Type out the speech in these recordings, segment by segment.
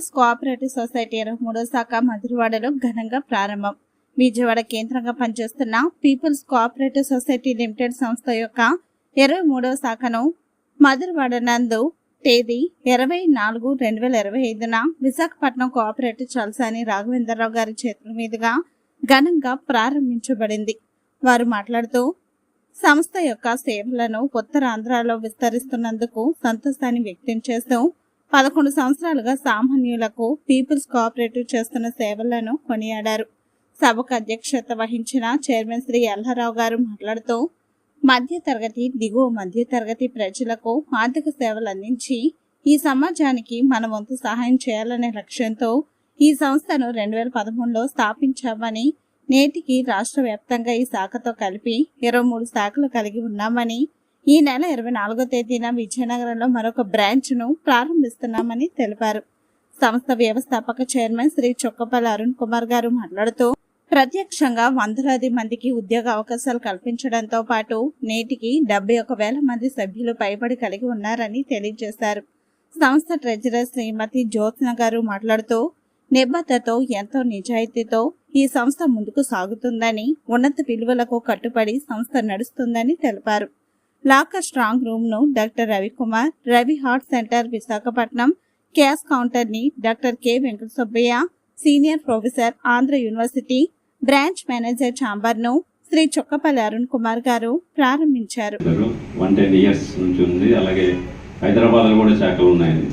Peoples cooperative society ఇరవై మూడో శాఖ మధురవాడలో ఘనంగా ప్రారంభం. విజయవాడ కేంద్రంగా పనిచేస్తున్న పీపుల్స్ కోఆపరేటివ్ సొసైటీ లిమిటెడ్ సంస్థ యొక్క ఇరవై మూడవ శాఖను మధురవాడ నందు తేదీ ఇరవై నాలుగు రెండు వేల ఇరవై ఐదున విశాఖపట్నం కోఆపరేటివ్ చల్సాని రాఘవేంద్రరావు గారి చేతుల మీదుగా ఘనంగా ప్రారంభించబడింది. వారు మాట్లాడుతూ సంస్థ యొక్క సేవలను ఉత్తరాంధ్రలో విస్తరిస్తున్నందుకు సంతోషాన్ని వ్యక్తం చేస్తూ పదకొండు సంవత్సరాలుగా సామాన్యులకు పీపుల్స్ కోఆపరేటివ్ చేస్తున్న సేవలను కొనియాడారు. సభకు అధ్యక్షత వహించిన చైర్మన్ శ్రీ ఎల్హారావు గారు మాట్లాడుతూ మధ్య తరగతి దిగువ మధ్య తరగతి ప్రజలకు ఆర్థిక సేవలు అందించి ఈ సమాజానికి మన వంతు సహాయం చేయాలనే లక్ష్యంతో ఈ సంస్థను రెండు వేల పదమూడులో స్థాపించామని నేటికి రాష్ట్ర వ్యాప్తంగా ఈ శాఖతో కలిపి ఇరవై మూడు శాఖలు కలిగి ఉన్నామని ఈ నెల ఇరవై నాలుగో తేదీన విజయనగరంలో మరొక బ్రాంచ్ను ప్రారంభిస్తున్నామని తెలిపారు. సంస్థ వ్యవస్థాపక చైర్మన్ శ్రీ చొక్కపల్లి అరుణ్ కుమార్ గారు మాట్లాడుతూ ప్రత్యక్షంగా వందలాది మందికి ఉద్యోగ అవకాశాలు కల్పించడంతో పాటు నేటికి డెబ్బై ఒక వేల మంది సభ్యులు పైబడి కలిగి ఉన్నారని తెలియజేశారు. సంస్థ ట్రెజరర్ శ్రీమతి జ్యోత్న గారు మాట్లాడుతూ నిబద్ధతతో ఎంతో నిజాయితీతో ఈ సంస్థ ముందుకు సాగుతుందని ఉన్నత విలువలకు కట్టుబడి సంస్థ నడుస్తుందని తెలిపారు. Locker strong రూమ్ను doctor Ravikumar Ravi heart centre Visakhapatnam cash కౌంటర్ని doctor K. Venkata Subbaiah senior professor Andhra university branch manager ఛాంబర్ను Shri Chokkapalli Arun Kumar గారు ప్రారంభించారు. వన్ టెన్ ఇయర్స్ నుంచి ఉంది. అలాగే హైదరాబాద్లో కూడా శాఖలు ఉన్నాయండి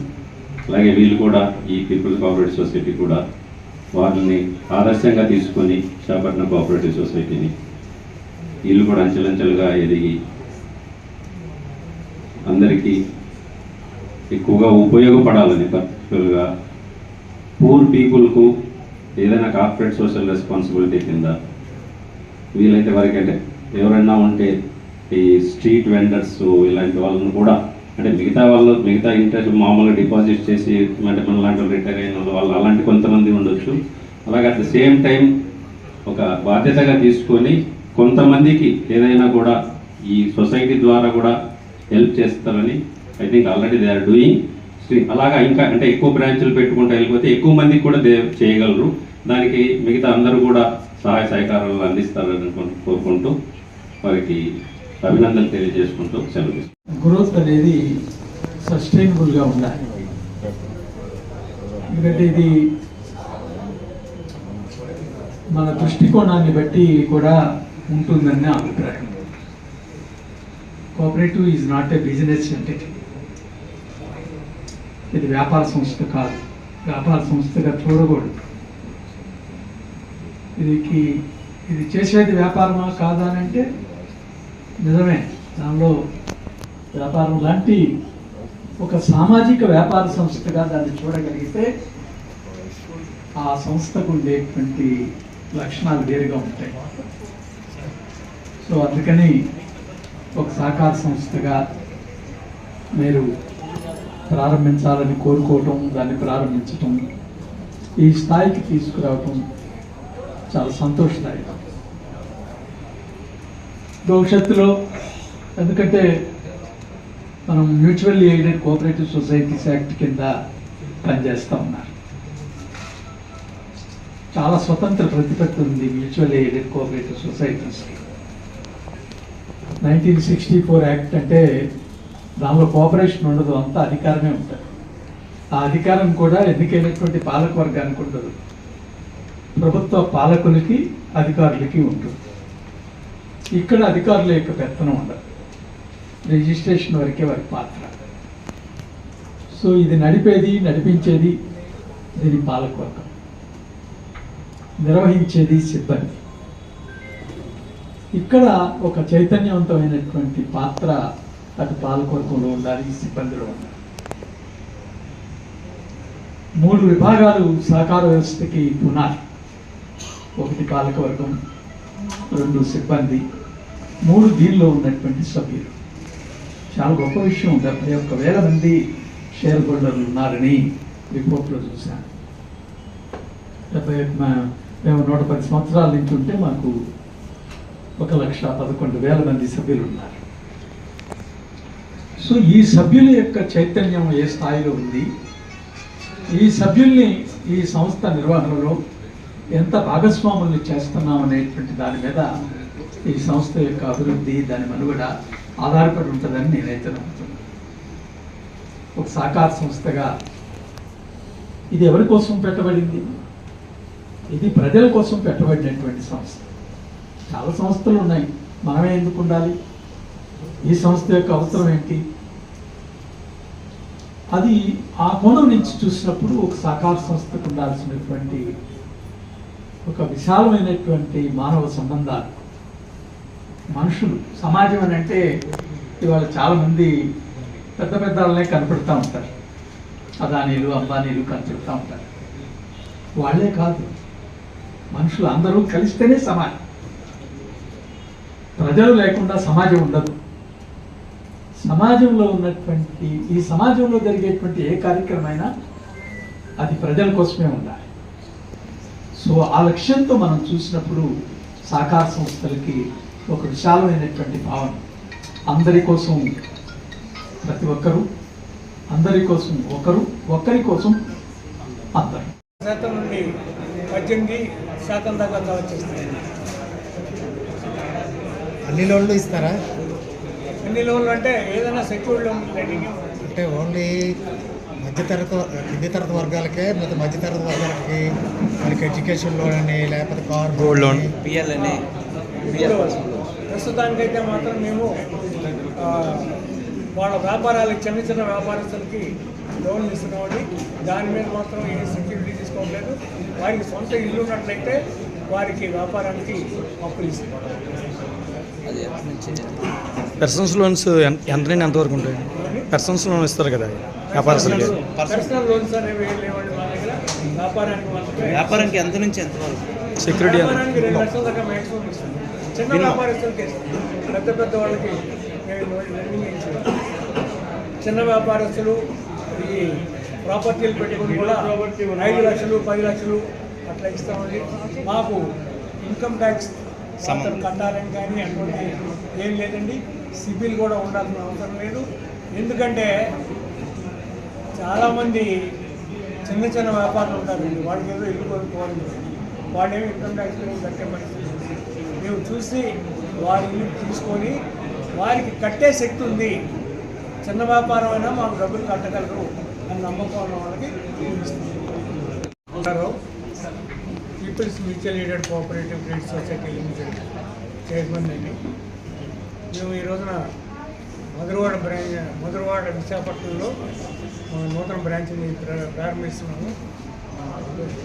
అలాగే వీళ్ళు కూడా ఈ పీపుల్స్ కోఆపరేటివ్ సొసైటీ కూడా వాళ్ళని ఆదర్శంగా తీసుకొని విశాఖపట్నం కోఆపరేటివ్ సొసైటీని వీళ్ళు కూడా అంచెలంచెలుగా ఎదిగి అందరికీ ఎక్కువగా ఉపయోగపడాలని పర్టికులర్గా పూర్ పీపుల్కు ఏదైనా కార్పొరేట్ సోషల్ రెస్పాన్సిబిలిటీ కింద వీలైతే వరకు అంటే ఎవరైనా ఉంటే ఈ స్ట్రీట్ వెండర్స్ ఇలాంటి వాళ్ళని కూడా అంటే మిగతా వాళ్ళు మిగతా ఇంట్రెస్ట్ మామూలుగా డిపాజిట్ చేసి అంటే మన లాంటి వాళ్ళు రిటైర్ అయిన వాళ్ళు వాళ్ళు అలాంటి కొంతమంది ఉండొచ్చు. అలాగే అట్ ద సేమ్ టైం ఒక బాధ్యతగా తీసుకొని కొంతమందికి ఏదైనా కూడా ఈ సొసైటీ ద్వారా కూడా హెల్ప్ చేస్తారని I think already they are doing అలాగా ఇంకా అంటే ఎక్కువ బ్రాంచ్లు పెట్టుకుంటూ వెళ్ళిపోతే ఎక్కువ మందికి కూడా దే చేయగలరు. దానికి మిగతా అందరూ కూడా సహాయ సహకారాలు అందిస్తారని కోరుకుంటూ వారికి అభినందనలు తెలియజేసుకుంటూ సెలవు గ్రోత్ అనేది సస్టైనబుల్గా ఉండాలి. ఎందుకంటే ఇది మన దృష్టికోణాన్ని బట్టి కూడా ఉంటుందని నా అభిప్రాయం. Cooperative is not a business entity ఇది వ్యాపార సంస్థ కాదు. వ్యాపార సంస్థగా చూడకూడదు. ఇదికి ఇది చేసేది వ్యాపారమా కాదా అని అంటే నిజమే. దానిలో వ్యాపారం లాంటి ఒక సామాజిక వ్యాపార సంస్థగా దాన్ని చూడగలిగితే ఆ సంస్థకు ఉండేటువంటి లక్షణాలు వేరుగా ఉంటాయి. సో అందుకని ఒక సహకార సంస్థగా మీరు ప్రారంభించాలని కోరుకోవటం దాన్ని ప్రారంభించటం ఈ స్థాయికి తీసుకురావటం చాలా సంతోషదాయకం. భవిష్యత్తులో ఎందుకంటే మనం mutual aided cooperative societies act కింద పనిచేస్తూ ఉన్నారు. చాలా స్వతంత్ర ప్రతిపత్తి ఉంది మ్యూచువల్ ఎయిడెడ్ కోఆపరేటివ్ సొసైటీస్కి. నైన్టీన్ సిక్స్టీ ఫోర్ యాక్ట్ అంటే దానిలో కోఆపరేషన్ ఉండదు అంతా అధికారమే ఉంటుంది. ఆ అధికారం కూడా ఎన్నికైనటువంటి పాలకవర్గానికి ఉండదు. ప్రభుత్వ పాలకులకి అధికారులకి ఉంటుంది. ఇక్కడ అధికారుల యొక్క పెత్తనం ఉండదు. రిజిస్ట్రేషన్ వరకే వారి పాత్ర. సో ఇది నడిపేది నడిపించేది దీని పాలకవర్గం. నిర్వహించేది సిబ్బంది. ఇక్కడ ఒక చైతన్యవంతమైనటువంటి పాత్ర అటు పాలకొరకులు ఉండాలి సిబ్బందిలో ఉండాలి మూడు విభాగాలు సహకార వ్యవస్థకి పునాది. ఒకటి పాలకవర్గం రెండు సిబ్బంది మూడు దీనిలో ఉన్నటువంటి సభ్యులు. చాలా గొప్ప విషయం డెబ్బై ఒక్క వేల మంది షేర్ హోల్డర్లు ఉన్నారని రిపోర్ట్లో చూశాను. డెబ్బై మేము నూట పది సంవత్సరాల నుంచి ఉంటే మాకు ఒక లక్ష పదకొండు వేల మంది సభ్యులు ఉన్నారు సో ఈ సభ్యుల యొక్క చైతన్యం ఏ స్థాయిలో ఉంది? ఈ సభ్యుల్ని ఈ సంస్థ నిర్వహణలో ఎంత భాగస్వాముల్ని చేస్తున్నాం అనేటువంటి దాని మీద ఈ సంస్థ యొక్క అభివృద్ధి దాని మనుగడ ఆధారపడి ఉంటుందని నేనైతే నమ్ముతున్నాను. ఒక సహకార సంస్థగా ఇది ఎవరి కోసం పెట్టబడింది? ఇది ప్రజల కోసం పెట్టబడినటువంటి సంస్థ. చాలా సంస్థలు ఉన్నాయి. మనమే ఎందుకు ఉండాలి? ఈ సంస్థ యొక్క అవసరం ఏంటి? అది ఆ కోణం నుంచి చూసినప్పుడు ఒక సహకార సంస్థకు ఉండాల్సినటువంటి ఒక విశాలమైనటువంటి మానవ సంబంధాలు. మనుషులు సమాజం అని అంటే ఇవాళ చాలామంది పెద్ద పెద్ద వాళ్ళనే కనపడుతూ ఉంటారు. అదానీలు అంబానీలు కనపడుతూ ఉంటారు. వాళ్ళే కాదు. మనుషులు అందరూ కలిస్తేనే సమాజం ప్రజలు లేకుండా సమాజం ఉండదు. సమాజంలో ఉన్నటువంటి ఈ సమాజంలో జరిగేటువంటి ఏ కార్యక్రమైనా అది ప్రజల కోసమే ఉండాలి. సో ఆ లక్ష్యంతో మనం చూసినప్పుడు సహకార సంస్థలకి ఒక విశాలమైనటువంటి భావన. అందరి కోసం ప్రతి ఒక్కరూ అందరి కోసం ఒకరు ఒకరి కోసం అందరు. శాతం నుండి పద్దెనిమిది శాతం దాకా వచ్చేస్తాయి అన్ని లోన్లు ఇస్తారా? అన్ని లోన్లు అంటే ఏదైనా సెక్యూర్డ్ లోన్ అంటే ఓన్లీ మధ్యతరగతి కింది తరగతి వర్గాలకే మధ్య మధ్యతరగతి వర్గాలకి వాళ్ళకి ఎడ్యుకేషన్ లోన్ అని లేకపోతే కార్ గోల్డ్ లోన్. పిఎల్ అని. ప్రస్తుతానికైతే మాత్రం మేము వాళ్ళ వ్యాపారాలకు చిన్న చిన్న వ్యాపారస్తులకి లోన్లు ఇస్తున్నామని దాని మీద మాత్రం ఏ సెక్యూరిటీ తీసుకోవట్లేదు. వారికి సొంత ఇల్లు ఉన్నట్లయితే వారికి వ్యాపారానికి అప్పులు ఇస్తున్నారు పర్సనల్స్ లోన్స్ ఎంత నుండి ఎంతవరకు ఉంటాయి పర్సనల్స్ లోన్ ఇస్తారు కదా వ్యాపారస్తులకి పర్సనల్ లోన్స్ అనేవి ఏం లేవండి మా దగ్గర? వ్యాపారానికి మాత్రమే. వ్యాపారానికి ఎంత నుంచి ఎంత వరకు? సెక్యూరిటీ ఎంత? వ్యాపారానికి రెండు లక్షల దాకా maximum ఇస్తాం. చిన్న వ్యాపారస్తులకి ఇస్తాం. పెద్ద పెద్ద వాళ్ళకి మేము lending ఇస్తాం. చిన్న వ్యాపారస్తులు ఈ ప్రాపర్టీలు పెట్టుకుని కూడా ఐదు లక్షలు పది లక్షలు అట్లా ఇస్తామండి. మాకు ఇన్కమ్ ట్యాక్స్ అతను కట్టాలని కానీ అటువంటి ఏం లేదండి. సిబిల్ కూడా ఉండాల్సిన అవసరం లేదు. ఎందుకంటే చాలామంది చిన్న చిన్న వ్యాపారులు ఉంటారండి. వాళ్ళకి ఏదో ఇల్లు కొనుక్కోవాలి. వాళ్ళేమి ఇన్కమ్ ట్యాక్స్ కట్టే పరిస్థితి మేము చూసి వారి ఇల్లు తీసుకొని వారికి కట్టే శక్తి ఉంది. చిన్న వ్యాపారం అయినా మాకు డబ్బులు కట్టగలరు అని నమ్మకం ఉన్న వాళ్ళకి ఉంటారు. Peoples mutual aided cooperative credit society limited chairman అండి. మేము ఈ రోజున మధురవాడ బ్రాంచ్ మధురవాడ విశాఖపట్నంలో నూతన బ్రాంచ్ని ప్ర- ప్రారంభిస్తున్నాము.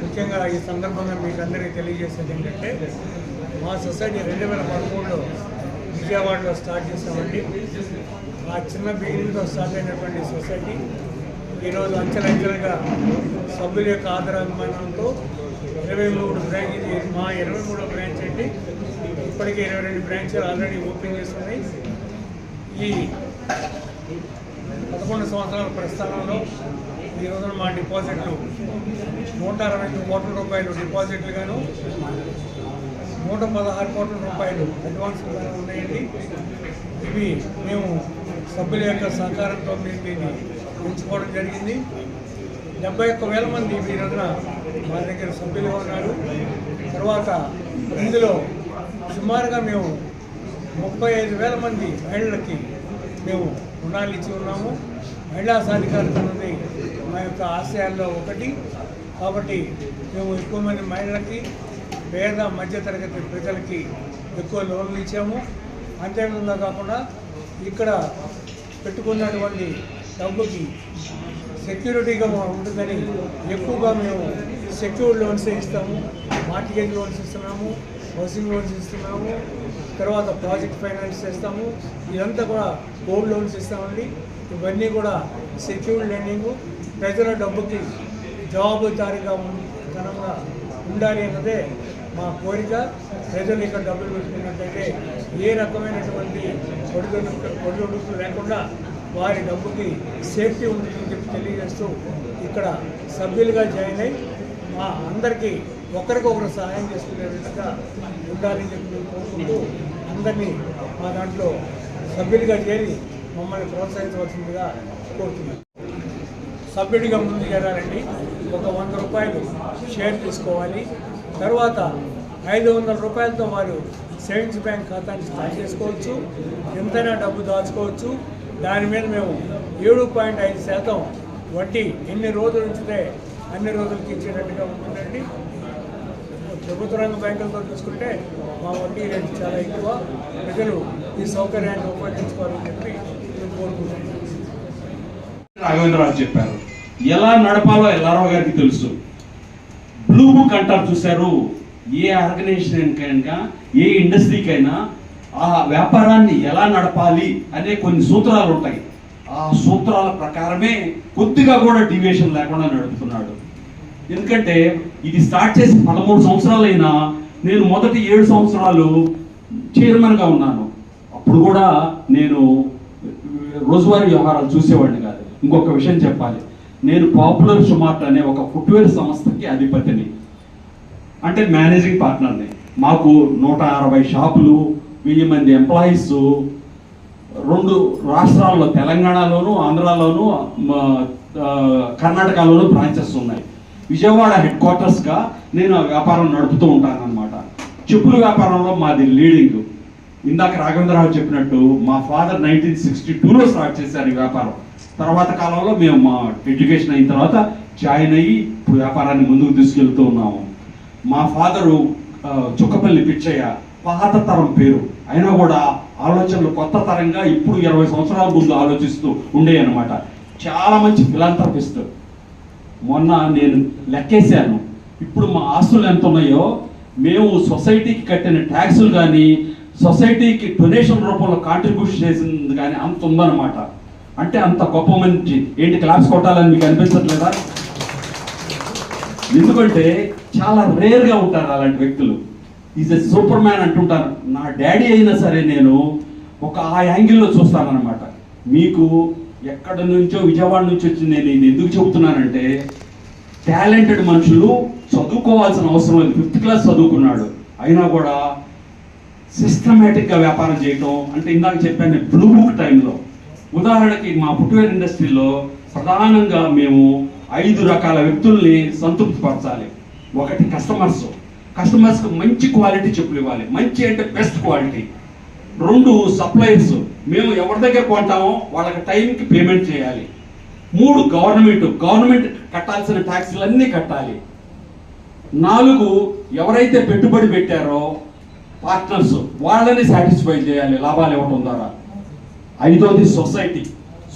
ముఖ్యంగా ఈ సందర్భంగా మీకు అందరికీ తెలియజేసేది ఏంటంటే మా సొసైటీ రెండు వేల పదమూడులో విజయవాడలో స్టార్ట్ చేసామండి ఆ చిన్న బిగినింగ్తో స్టార్ట్ అయినటువంటి సొసైటీ ఈరోజు అంచెలంచెలుగా సభ్యుల యొక్క ఆదరాభిమానంతో ఇరవై మూడు బ్రాంచ్ ఇది మా ఇరవై మూడో బ్రాంచ్ అండి. ఇప్పటికే ఇరవై రెండు బ్రాంచ్లు ఆల్రెడీ ఓపెన్ చేస్తున్నాయి ఈ పదకొండు సంవత్సరాల ప్రస్థానంలో ఈ రోజున మా డిపాజిట్లు నూట అరవై ఐదు కోట్ల రూపాయలు డిపాజిట్లు గాను నూట పదహారు కోట్ల రూపాయలు అడ్వాన్స్ ఉన్నాయండి. ఇవి మేము సభ్యుల యొక్క సహకారంతో మేము దీన్ని ఉంచుకోవడం జరిగింది. డెబ్బై ఒక్క వేల మంది ఈ రోజున మా దగ్గర సభ్యులుగా ఉన్నారు. తర్వాత ఇందులో సుమారుగా మేము ముప్పై ఐదు వేల మంది మహిళలకి మేము రుణాలు ఇచ్చి ఉన్నాము. మహిళా సాధికారత అనేది మా యొక్క ఆశయాల్లో ఒకటి. కాబట్టి మేము ఎక్కువ మంది మహిళలకి పేద మధ్యతరగతి ప్రజలకి ఎక్కువ లోన్లు ఇచ్చాము. అంతేకాకుండా కాకుండా ఇక్కడ పెట్టుకున్నటువంటి డబ్బుకి సెక్యూరిటీగా మా ఉంటుందని ఎక్కువగా మేము సెక్యూర్డ్ లోన్స్ ఇస్తాము మార్టిగేజ్ లోన్స్ ఇస్తున్నాము హౌసింగ్ లోన్స్ ఇస్తున్నాము తర్వాత ప్రాజెక్ట్ ఫైనాన్స్ చేస్తాము ఇదంతా కూడా గోల్డ్ లోన్స్ ఇస్తామండి. ఇవన్నీ కూడా సెక్యూర్డ్ లెండింగ్ ప్రజల డబ్బుకి జవాబుదారీగా ధనంగా ఉండాలి అన్నదే మా కోరిక. ప్రజలు ఇక్కడ డబ్బులు పెట్టుకున్నట్లయితే ఏ రకమైనటువంటి ఒడిదొడుకు లేకుండా వారి డబ్బుకి సేఫ్టీ ఉంటుందని తెలియజేస్తూ ఇక్కడ సభ్యులుగా జాయిన్ అయ్యి మా అందరికీ ఒకరికొకరు సహాయం చేసుకునే విధంగా ఉండాలని చెప్పి కోరుకుంటూ అందరినీ మా దాంట్లో సభ్యులుగా చేరి మమ్మల్ని ప్రోత్సహించవలసిందిగా కోరుతున్నాను. సభ్యుడిగా ముందు చేరాలండి ఒక వంద రూపాయలు షేర్ తీసుకోవాలి. తర్వాత ఐదు వందల రూపాయలతో వారు సేవింగ్స్ బ్యాంక్ ఖాతాని స్టార్ట్ చేసుకోవచ్చు. ఎంతైనా డబ్బు దాచుకోవచ్చు. దాని మీద మేము ఏడు పాయింట్ ఐదు శాతం వడ్డీ ఎన్ని రోజులు ఉంచితే అన్ని రోజులకి ఇచ్చేటట్టుగా ఉంటుందండి. ప్రభుత్వ రంగ బ్యాంకులతో చూసుకుంటే మా వడ్డీ రేటు చాలా ఎక్కువ. ప్రజలు ఈ సౌకర్యాన్ని ఉపయోగించుకోవాలని చెప్పి మేము కోరుకుంటున్నాం రాఘవేంద్రరావు చెప్పారు. ఎలా నడపాలో ఎల్లారావు గారికి తెలుసు. బ్లూ బుక్ అంటారు చూశారు. ఏ ఆర్గనైజేషన్కైనా ఏ ఇండస్ట్రీకైనా ఆ వ్యాపారాన్ని ఎలా నడపాలి అనే కొన్ని సూత్రాలు ఉంటాయి. ఆ సూత్రాల ప్రకారమే కొద్దిగా కూడా డివియేషన్ లేకుండా నడుపుతున్నాడు. ఎందుకంటే ఇది స్టార్ట్ చేసి పదమూడు సంవత్సరాలైనా నేను మొదటి ఏడు సంవత్సరాలు చైర్మన్గా ఉన్నాను. అప్పుడు కూడా నేను రోజువారీ వ్యవహారాలు చూసేవాడిని కాదు. ఇంకొక విషయం చెప్పాలి. నేను పాపులర్ సుమార్ట్ అనే ఒక ఫుట్వేర్ సంస్థకి అధిపతిని. అంటే మేనేజింగ్ పార్ట్నర్ని మాకు నూట అరవై షాపులు వెయ్యి మంది ఎంప్లాయీస్ రెండు రాష్ట్రాల్లో తెలంగాణలోను ఆంధ్రాలోను కర్ణాటకలోను బ్రాంచెస్ ఉన్నాయి. విజయవాడ హెడ్ క్వార్టర్స్గా నేను ఆ వ్యాపారం నడుపుతూ ఉంటాను అనమాట చెప్పుల వ్యాపారంలో మాది లీడింగ్ ఇందాక రాఘవేంద్రరావు చెప్పినట్టు మా ఫాదర్ నైన్టీన్ సిక్స్టీ టూలో స్టార్ట్ చేశారు ఈ వ్యాపారం. తర్వాత కాలంలో మేము మా ఎడ్యుకేషన్ అయిన తర్వాత జాయిన్ అయ్యి వ్యాపారాన్ని ముందుకు తీసుకెళ్తూ ఉన్నాము. మా ఫాదరు చుక్కపల్లి పిచ్చయ్య పాత తరం పేరు. అయినా కూడా ఆలోచనలు కొత్త తరంగా ఇప్పుడు ఇరవై సంవత్సరాల ముందు ఆలోచిస్తూ ఉండే అనమాట చాలా మంచి ఫిలాంథ్రపిస్ట్ మొన్న నేను లెక్కేశాను. ఇప్పుడు మా ఆస్తులు ఎంత ఉన్నాయో మేము సొసైటీకి కట్టిన ట్యాక్సులు కానీ సొసైటీకి డొనేషన్ రూపంలో కాంట్రిబ్యూషన్ చేసింది కానీ అంత ఉందన్నమాట. అంటే అంత గొప్ప మంచి. ఏంటి క్లాప్స్ కొట్టాలని మీకు అనిపించట్లేదా? ఎందుకంటే చాలా రేర్గా ఉంటారు అలాంటి వ్యక్తులు. ఈజ్ ఎ సూపర్ మ్యాన్ అంటుంటారు. నా డాడీ అయినా సరే నేను ఒక ఆ యాంగిల్లో చూస్తానన్నమాట. మీకు ఎక్కడ నుంచో విజయవాడ నుంచి వచ్చి నేను ఇది ఎందుకు చెబుతున్నానంటే టాలెంటెడ్ మనుషులు చదువుకోవాల్సిన అవసరం లేదు. ఫిఫ్త్ క్లాస్ చదువుకున్నాడు. అయినా కూడా సిస్టమేటిక్గా వ్యాపారం చేయటం అంటే ఇందాక చెప్పాను బ్లూ బుక్ టైంలో. ఉదాహరణకి మా ఫుట్వేర్ ఇండస్ట్రీలో ప్రధానంగా మేము ఐదు రకాల వ్యక్తుల్ని సంతృప్తిపరచాలి. ఒకటి కస్టమర్స్ కస్టమర్స్కి మంచి క్వాలిటీ చెప్పులు ఇవ్వాలి. మంచి అంటే బెస్ట్ క్వాలిటీ రెండు సప్లయర్స్ మేము ఎవరి దగ్గర కొంటామో వాళ్ళకి టైంకి పేమెంట్ చేయాలి. మూడు గవర్నమెంట్ గవర్నమెంట్ కట్టాల్సిన ట్యాక్స్లన్నీ కట్టాలి. నాలుగు ఎవరైతే పెట్టుబడి పెట్టారో పార్ట్నర్స్ వాళ్ళని సాటిస్ఫై చేయాలి. లాభాలు ఇవ్వటం ద్వారా ఐదోది సొసైటీ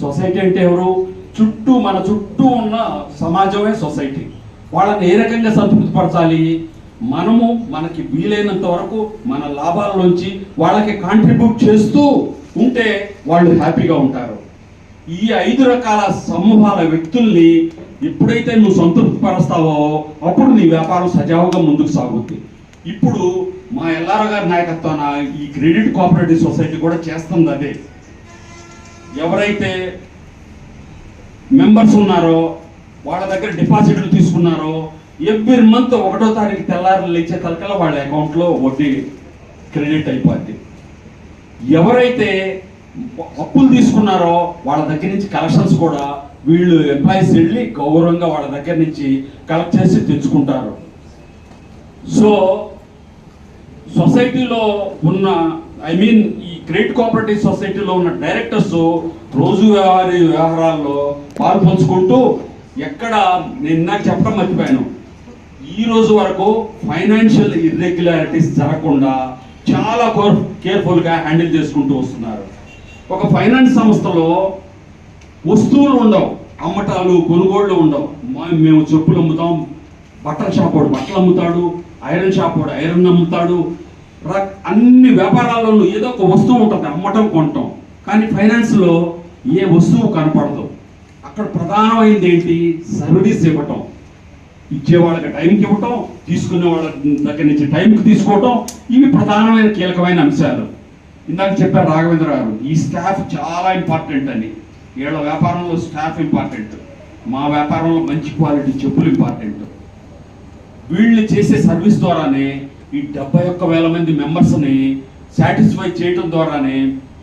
సొసైటీ అంటే ఎవరు? చుట్టూ మన చుట్టూ ఉన్న సమాజమే సొసైటీ వాళ్ళని ఏ రకంగా సంతృప్తిపరచాలి? మనము మనకి వీలైనంత వరకు మన లాభాల్లోంచి వాళ్ళకి కాంట్రిబ్యూట్ చేస్తూ ఉంటే వాళ్ళు హ్యాపీగా ఉంటారు. ఈ ఐదు రకాల సమూహాల వ్యక్తుల్ని ఎప్పుడైతే నువ్వు సంతృప్తిపరుస్తావో అప్పుడు నీ వ్యాపారం సజావుగా ముందుకు సాగుద్ది. ఇప్పుడు మా ఎల్ఆర్ గారి నాయకత్వాన ఈ క్రెడిట్ కోఆపరేటివ్ సొసైటీ కూడా చేస్తుంది అదే. ఎవరైతే మెంబర్స్ ఉన్నారో వాళ్ళ దగ్గర డిపాజిట్లు తీసుకున్నారో ఎవ్రీ మంత్ ఒకటో తారీఖు తెల్లారులు లేచే తలకల వాళ్ళ అకౌంట్లో వడ్డీ క్రెడిట్ అయిపోద్ది. ఎవరైతే అప్పులు తీసుకున్నారో వాళ్ళ దగ్గర నుంచి కలెక్షన్స్ కూడా వీళ్ళు ఎంప్లాయీస్ వెళ్ళి గౌరవంగా వాళ్ళ దగ్గర నుంచి కలెక్ట్ చేసి తెచ్చుకుంటారు. సో సొసైటీలో ఉన్న ఐ మీన్ ఈ క్రెడిట్ కోఆపరేటివ్ సొసైటీలో ఉన్న డైరెక్టర్స్ రోజు వ్యవహార వ్యవహారాల్లో పాలు పంచుకుంటూ ఎక్కడ నేను ఇందాక చెప్పడం మర్చిపోయాను. ఈ రోజు వరకు ఫైనాన్షియల్ ఇర్రెగ్యులారిటీస్ జరగకుండా చాలా కేర్ఫుల్గా హ్యాండిల్ చేసుకుంటూ వస్తున్నారు. ఒక ఫైనాన్స్ సంస్థలో వస్తువులు ఉండవు అమ్మటాలు కొనుగోళ్ళు ఉండవు. మేము చెప్పులు అమ్ముతాం బట్టల షాప్ వాడు బట్టలు అమ్ముతాడు ఐరన్ షాప్ వాడు ఐరన్ అమ్ముతాడు అన్ని వ్యాపారాల్లోనూ ఏదో ఒక వస్తువు ఉంటుంది అమ్మటం కొనటం. కానీ ఫైనాన్స్లో ఏ వస్తువు కనపడదు. అక్కడ ప్రధానమైనది ఏంటి? సర్వీస్ ఇవ్వటం. ఇచ్చే వాళ్ళకి టైంకి ఇవ్వటం తీసుకునే వాళ్ళ దగ్గర నుంచి టైంకి తీసుకోవటం ఇవి ప్రధానమైన కీలకమైన అంశాలు. ఇందాక చెప్పారు రాఘవేంద్ర గారు ఈ స్టాఫ్ చాలా ఇంపార్టెంట్ అని వీళ్ళ వ్యాపారంలో స్టాఫ్ ఇంపార్టెంట్. మా వ్యాపారంలో మంచి క్వాలిటీ చెప్పులు ఇంపార్టెంట్. వీళ్ళు చేసే సర్వీస్ ద్వారానే ఈ డెబ్బై ఒక్క వేల మంది మెంబర్స్ని సాటిస్ఫై చేయటం ద్వారానే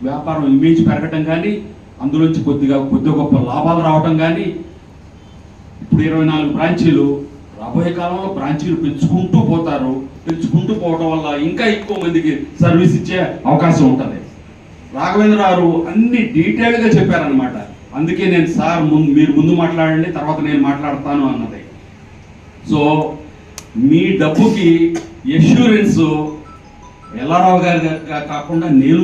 వ్యాపారం ఇమేజ్ పెరగటం కానీ అందులోంచి కొద్దిగా కొద్ది గొప్ప లాభాలు రావటం కానీ ఇప్పుడు ఇరవై నాలుగు బ్రాంచీలు రాబోయే కాలంలో బ్రాంచీలు పెంచుకుంటూ పోతారు. పెంచుకుంటూ పోవడం వల్ల ఇంకా ఎక్కువ మందికి సర్వీస్ ఇచ్చే అవకాశం ఉంటుంది. రాఘవేంద్ర గారు అన్ని డీటెయిల్గా చెప్పారనమాట అందుకే నేను సార్ ముందు మీరు ముందు మాట్లాడండి తర్వాత నేను మాట్లాడతాను అన్నది. సో మీ డబ్బుకి ఎష్యూరెన్స్ ఎల్లారావు గారి కాకుండా నేను